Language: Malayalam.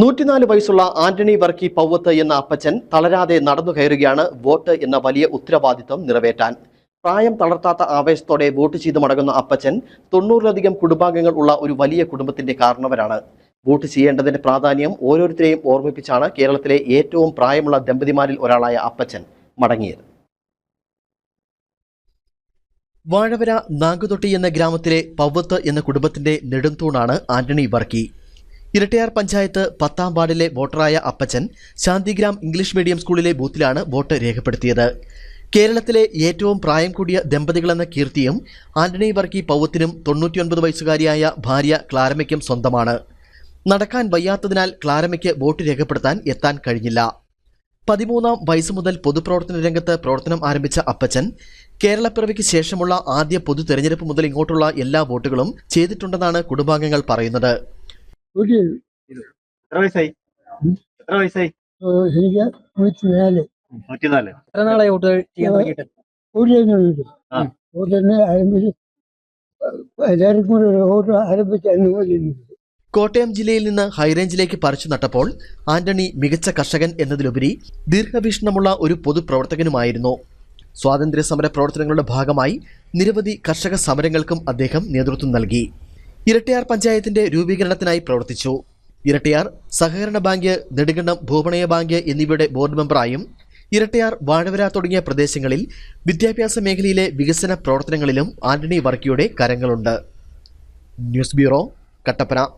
നൂറ്റിനാല് വയസ്സുള്ള ആന്റണി വർക്കി പൗവത്ത് എന്ന അപ്പച്ചൻ തളരാതെ നടന്നു കയറുകയാണ് വോട്ട് എന്ന വലിയ ഉത്തരവാദിത്വം നിറവേറ്റാൻ. പ്രായം തളർത്താത്ത ആവേശത്തോടെ വോട്ട് ചെയ്ത് മടങ്ങുന്ന അപ്പച്ചൻ തൊണ്ണൂറിലധികം കുടുംബാംഗങ്ങൾ ഉള്ള ഒരു വലിയ കുടുംബത്തിന്റെ കാരണവരാണ്. വോട്ട് ചെയ്യേണ്ടതിന്റെ പ്രാധാന്യം ഓരോരുത്തരെയും ഓർമ്മിപ്പിച്ചാണ് കേരളത്തിലെ ഏറ്റവും പ്രായമുള്ള ദമ്പതിമാരിൽ ഒരാളായ അപ്പച്ചൻ മടങ്ങിയത്. വാഴവര നാഗുതൊട്ടി എന്ന ഗ്രാമത്തിലെ പവ്വത്ത് എന്ന കുടുംബത്തിന്റെ നെടുംതൂണാണ് ആന്റണി വർക്കി. ഇരട്ടയാർ പഞ്ചായത്ത് പത്താം വാർഡിലെ വോട്ടറായ അപ്പച്ചൻ ശാന്തിഗ്രാം ഇംഗ്ലീഷ് മീഡിയം സ്കൂളിലെ ബൂത്തിലാണ് വോട്ട് രേഖപ്പെടുത്തിയത്. കേരളത്തിലെ ഏറ്റവും പ്രായം കൂടിയ ദമ്പതികളെന്ന കീർത്തിയും ആന്റണി വർക്കി പൗവത്തിനും തൊണ്ണൂറ്റിയൊൻപത് വയസ്സുകാരിയായ ഭാര്യ ക്ലാരമയ്ക്കും സ്വന്തമാണ്. നടക്കാൻ വയ്യാത്തതിനാൽ ക്ലാരമയ്ക്ക് വോട്ട് രേഖപ്പെടുത്താൻ എത്താൻ കഴിഞ്ഞില്ല. പതിമൂന്നാം വയസ്സ് മുതൽ പൊതുപ്രവർത്തന രംഗത്ത് പ്രവർത്തനം ആരംഭിച്ച അപ്പച്ചൻ കേരളപ്പിറവിക്ക് ശേഷമുള്ള ആദ്യ പൊതു തെരഞ്ഞെടുപ്പ് മുതൽ ഇങ്ങോട്ടുള്ള എല്ലാ വോട്ടുകളും ചെയ്തിട്ടുണ്ടെന്നാണ് കുടുംബാംഗങ്ങൾ പറയുന്നത്. എത്ര വയസ്സായി? എത്ര വയസ്സായി? എനിക്ക് നൂറ്റിനാല്. നൂറ്റിനാല്. എത്ര നാളായി വോട്ട് ചെയ്യാൻ തുടങ്ങിയിട്ട്? വോട്ട് തന്നെ വീട്ടു ആ. വോട്ട് തന്നെ ആരംഭിച്ച് എല്ലാവർക്കും കൂടെ ഒരു വോട്ട് ആരംഭിച്ച് അന്ന് മുതൽ കോട്ടയം ജില്ലയിൽ നിന്ന് ഹൈറേഞ്ചിലേക്ക് പറിച്ചു നട്ടപ്പോൾ ആന്റണി മികച്ച കർഷകൻ എന്നതിലുപരി ദീർഘവീക്ഷണമുള്ള ഒരു പൊതുപ്രവർത്തകനുമായിരുന്നു. സ്വാതന്ത്ര്യ സമര പ്രവർത്തനങ്ങളുടെ ഭാഗമായി നിരവധി കർഷക സമരങ്ങൾക്കും അദ്ദേഹം നേതൃത്വം നൽകി. ഇരട്ടയാർ പഞ്ചായത്തിന്റെ രൂപീകരണത്തിനായി പ്രവർത്തിച്ചു. ഇരട്ടയാർ സഹകരണ ബാങ്ക് നെടുങ്കണ്ടം ഭൂപണയ ബാങ്ക് എന്നിവയുടെ ബോർഡ് മെമ്പറായും ഇരട്ടയാർ വാഴവര തുടങ്ങിയ പ്രദേശങ്ങളിൽ വിദ്യാഭ്യാസ മേഖലയിലെ വികസന പ്രവർത്തനങ്ങളിലും ആന്റണി വർക്കിയുടെ കരങ്ങളുണ്ട്. News bureau Kattappana.